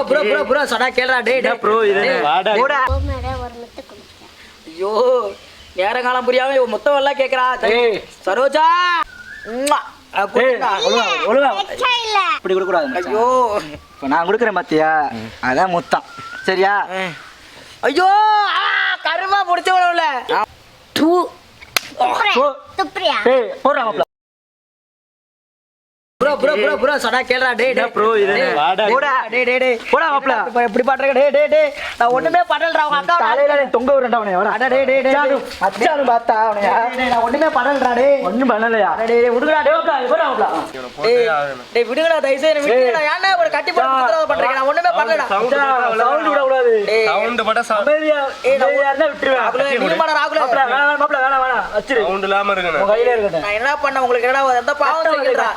Bro bro bro bro சொன்னா கேளுடா டேய் டேய். bro இது? வாடா. போடா. ஐயோ நேரம் காலம் புரியாம இவன் மொத்தம் எல்லாம் கேக்குறா. சரோஜா. இப்படி கொடுக்க கூடாது. ஐயோ. இப்ப நான் கொடுக்குறேன் பாத்தியா? அதான் முத்தம். சரியா. ஐயோ ஆ, கருமா முடிச்ச உணவுல டூ துப்புறியா? ப்ரோ ப்ரோ ப்ரோ ப்ரோ சொன்னா கேளுடா டேய் டேய். bro இது? டேய், வாடா. போடா டேய் டேய் டேய். போடா மாப்ள. இப்ப இப்படி பண்றீங்க டேய் டேய் டேய். நான் ஒண்ணுமே பண்ணலடா உங்க அக்கா தலையில நீ தொங்க விடுறா அவனை அட டேய் டேய் டேய் அச்சானு அச்சானு பார்த்தா அவனை டேய், டேய், நான் ஒண்ணுமே பண்ணலடா டேய். ஒண்ணும் பண்ணலையா? அட டேய் டேய் விடுங்கடா டேய். போடா போடா மாப்ள டேய் டேய் விடுங்கடா தயவு செய்து விடுங்கடா ஏன்டா ஒரு கட்டி போட்டு உத்தரவு பண்றீங்க? நான் ஒண்ணுமே பண்ணலடா. சவுண்ட் விட கூடாது டேய். சவுண்ட் பட அமைதியா ஏய், நான் அமைதியா இருந்தா விட்டுருவேன். ராகுலே, நீ மாடா ராகுலே. மாப்ள வேணாம் மாப்ள வேணாம் வேணாம். வச்சிரு. சவுண்ட் இல்லாம உன் இருக்கணும் கையில இருக்கட்டும். நான் என்ன பண்ண உங்களுக்கு என்னடா எந்த பாவம் செய்யறா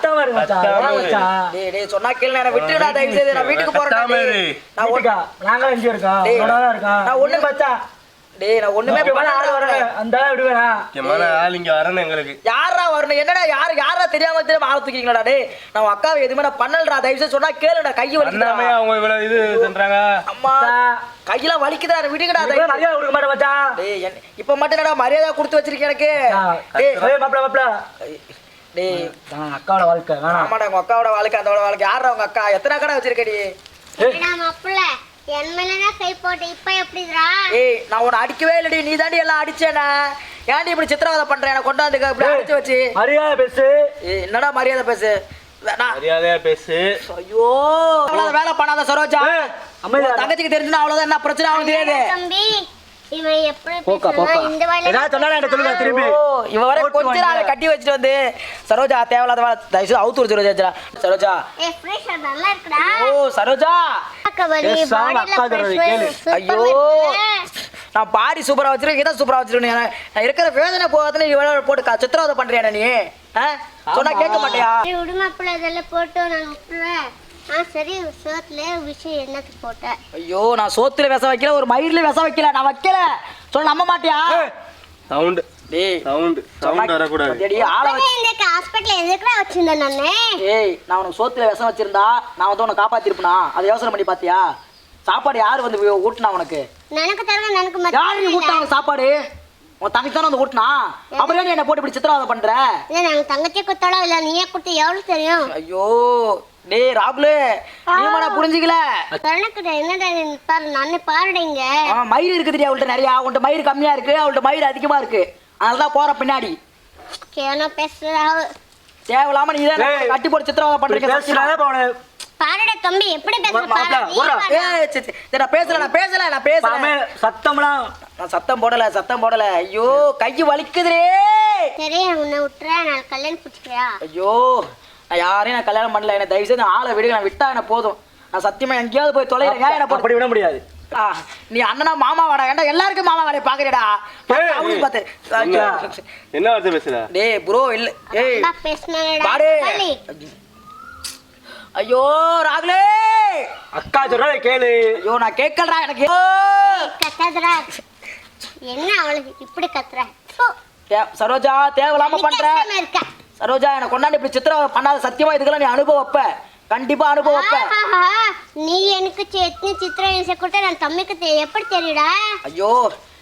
சொன்னா நான் விட்டுடா தயவு செய்து நான் வீட்டுக்கு போறேன். நான் இருக்கோம். இருக்கோம். நான் ஒண்ணு-. டேய் நான் ஒண்ணுமே ஆள் பண்ணல வரல. அந்த ஆளை விடுவேனா? முக்கியமான ஆள் இங்க வரணும் எங்களுக்கு. யாரா வரணும்? என்னடா யாரு யாரா தெரியாம தெரியாம ஆள தூக்கிங்களா டேய்? நான் அக்காவை எதுவுமே நான் பண்ணலடா தயவு செய்து சொன்னா கேளுடா கை வலிக்குதா அவங்க இவ்வளவு இது பண்றாங்க அம்மா கையெல்லாம் வலிக்குதா விடுங்கடா தயவு மரியாதை கொடுக்க மச்சான். டேய் இப்ப மட்டும் என்னடா மரியாதை கொடுத்து வச்சிருக்கேன் எனக்கு? டேய். ஏய், மாப்ள, மாப்ள. டேய். நான் அக்காவோட வாழ்க்கை வேணாம். ஆமாடா உங்க அக்காவோட வாழ்க்கை அதோட வாழ்க்கை. யாரா உங்க அக்கா? எத்தனை கடை வச்சிருக்கடி? என்னடா மாப்பிள்ள என் மேலதான் கை போட்டு இப்ப எப்படிடா ஏய் நான் உன்னை அடிக்கவே இல்லடி. நீ தாண்டி எல்லாம் அடிச்சேன ஏன்டி இப்படி சித்திரவதை பண்ற? எனக்கு கொண்டு வந்து இப்படி அடிச்சு வச்சு. மரியாதை பேசு. ஏய், என்னடா மரியாதை பேசு? நான் மரியாதையா பேசு. ஐயோ. அவ்வளவு வேலை பண்ணாத சரோஜா. உன் தங்கச்சிக்கு தெரிஞ்சுனா அவ்வளவுதான். என்ன பிரச்சனை ஆகும் தெரியாது. தம்பி இவன் எப்படி போக்கா, பேசுனா போக்கா. இந்த வாயில ஏதாவது சொன்னாலும் என்கிட்ட சொல்லுங்க திரும்பி. ஓ, இவ வர கொஞ்ச நாள். கட்டி வச்சுட்டு வந்து சரோஜா தேவையில்லாத வேலை அவுத்து விடு சரோஜா சரோஜா. ஏ ஃப்ரெஷ் நல்லா இருக்குடா. ஓ சரோஜா. ஐயோ. நான் பாடி சூப்பரா வச்சிருக்கேன் இதான் சூப்பரா வச்சிருக்கேன். நான் இருக்கிற வேதனை நீ வேலை போட்டு க- சித்திரவதை பண்றியா நீ? சொன்னா கேட்க மாட்டியா? இதெல்லாம் போட்டு நான் ஆ சரி சோத்துல விஷயம் என்னத்துக்கு போட்ட? ஐயோ நான் சோத்துல விஷ வைக்கல ஒரு மயிர்ல விஷ வைக்கல நான் வைக்கல. சொல்ல நம்ப மாட்டியா? சவுண்ட் டேய் சவுண்ட் சவுண்ட் வரக்கூடாது. டேடி, ஆளை வச்சு இந்த ஹாஸ்பிட்டல் எதுக்குடா நானு? ஏய் நான் உனக்கு சோத்துல விஷம் வச்சிருந்தா நான் வந்து உன்னை காப்பாத்திருப்பனா? அதை யோசனை பண்ணி பாத்தியா? சாப்பாடு யாரு வந்து ஊட்டுனா உனக்கு? எனக்கு தரங்க எனக்கு யாரு நீ மட்டும் உனக்கு சாப்பாடு? உன் தங்கச்சி தானே வந்து ஊட்டினா? அப்புறம் என்ன போட்டு இப்படி சித்திரவதை பண்ற? இல்ல நாங்க தங்கச்சி குத்தாலும் இல்ல நீயே கொடுத்து எவ்வளவு தெரியும்? ஐயோ டேய் ராகுலு நீ மாடா புரிஞ்சுக்கல? எனக்கு என்னடா பாரு நானே பாருடைங்க ஆ மயிர் இருக்குதுடி அவள்கிட்ட நிறையா. உன்கிட்ட மயிர் கம்மியா இருக்கு அவள்கிட்ட மயிர் அதிகமா இருக்கு. அதனால தான் போற பின்னாடி. கேனோ பேசுறா தேவையில்லாம நீ தான் கட்டி போட்டு சித்திரவதை பண்றீங்க இப்ப அவனை? பாருடா தம்பி எப்படி பேசுற? பாரு. ஏய், சரி, நான் பேசல நான் பேசல நான் பேசல. சத்தம்லாம். நான் சத்தம் போடல சத்தம் போடல. ஐயோ கை வலிக்குதுரே சரி உன்னை விட்டுறேன் நான் கல்யாணம் பிடிச்சிக்கிறியா ஐயோ. நான் யாரையும் நான் கல்யாணம் பண்ணல. என்ன தயவு செய்து ஆளை விடுங்க. நான் விட்டா என்ன போதும்? நான் சத்தியமா எங்கேயாவது போய் தொலைறேன். ஏன் என்ன அப்படி விட முடியாது. நீ அண்ணனா மாமா வாடா. ஏன்டா எல்லாருக்கும் மாமா வேலையை பாக்குறேடா அவனுக்கு பார்த்து என்ன வார்த்தை பேசுற? டேய் ப்ரோ இல்ல ஏய் தள்ளி. ஐயோ ராகுலே! அக்கா சொல்றத கேளு. ஐயோ நான் கேட்கலடா எனக்கு. கத்தாதடா. என்ன அவளுக்கு இப்படி கத்துற? சரோஜா தேவையில்லாம நீ பண்ற. சரோஜா எனக்கு கொண்டாந்து இப்படி சித்திரம் பண்ணாத சத்தியமா இதுக்கெல்லாம் நீ அனுபவம் வைப்ப கண்டிப்பா அனுபவம் வைப்ப ஆஹாஹா, நீ எனக்கு சி- எத்தனை சித்திரம் இசை கொடுத்த நான் தம்பிக்கு தெ- எப்படி தெரியுடா? ஐயோ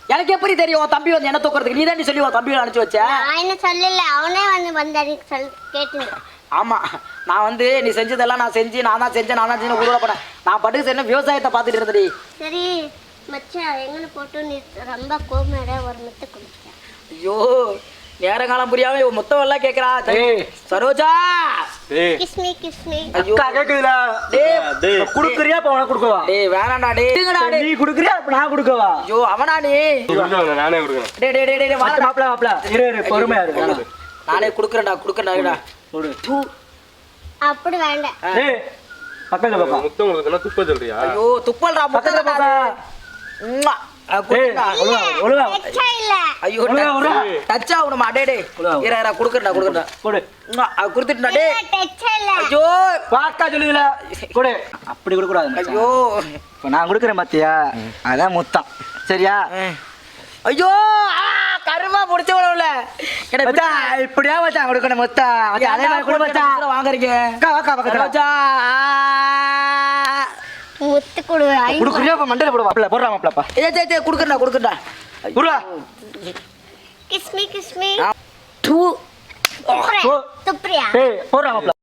எனக்கு எப்படி தெரியும்? உன் தம்பி வந்து என்ன தூக்குறதுக்கு? நீ தான் சொல்லி உன் தம்பி அனுப்பிச்சு வச்ச? நான் என்ன சொல்லல அவனே வந்து வந்தாரு சொல் கேட்டு ஆமா நான் வந்து நீ செஞ்சதெல்லாம் நான் செஞ்சு நான் தான் செஞ்சேன் நான் தான் செஞ்சு உருவ நான் பட்டுக்கு செஞ்ச விவசாயத்தை பார்த்துட்டு இருந்தடி. சரி மச்சான் எங்கன்னு போட்டு நீ ரொம்ப கோமேட ஒரு முத்து கொடுத்தேன் ஐயோ நேரங்காலம் புரியாம இவ மொத்தம் எல்லாம் கேக்குறா. ஏய். சரோஜா! கிஸ்மி கிஸ்மி அக்கா கேக்குதுல டேய். குடுக்குறியா? உனக்கு கொடுக்கவா? டேய் வேணாம்டா டேய். இருங்கடா சரி, டேய் நீ குடுக்குறியா? இப்ப நான் கொடுக்கவா? ஐயோ அவனா நீ? நானே கொடுக்கணும். டேய் டேய் டேய் டேய் வாடா. இரு இரு பொறுமையா இரு. நானே குடுக்குறேன்டா குடுக்குறேன்டா கொடு. தூ. அப்படி வேண்டாம். டேய் பக்கத்துல பாப்பா முத்தம் கொடுக்கணும் துப்ப சொல்றியா? ஐயோ துப்பல்டா பக்கத்துல முத்தடா பாப்பா உம்மா. அஹ் டேய் குடுடா. ஒழுங்கா ஒழுங்கா. எச்சா இல்ல. ஐயோ. டச். ஆகணுமா டே டே. இர இர குடுக்குறேன்டா குடுக்குறேன்டா கொடு. உம்மா, அது கொடுத்துட்டா டே ஐயோ. பாக்கா சொல்லுதுல. கொடு. அப்படி கொடுக்க கூடாது. ஐயோ. இப்ப நான் கொடுக்குறேன் பாத்தியா? அதான் முத்தம். சரியா? ஐயோ ஆ, கருமா எனக்கு மச்சான் இப்படியா மச்சான் கொடுக்கணும் முத்தம்? அதே மாதிரி கொடு வாங்குறீங்க? வாக்கா பக்கத்துல வா. ரோஜா ஆ. முத்து கொடுவேன் ஐயோ. குடுக்குறியா அப்ப மண்டையில போடுவா. மாப்பிள்ள போடுறா மாப்பிள்ளப்பா ஏ சே சே குடுக்குறா குடுக்குறா குடுறா கிஸ்மி கிஸ்மி ஓ. துப்புறியா? ஏய் போடுறா மாப்பிள்ள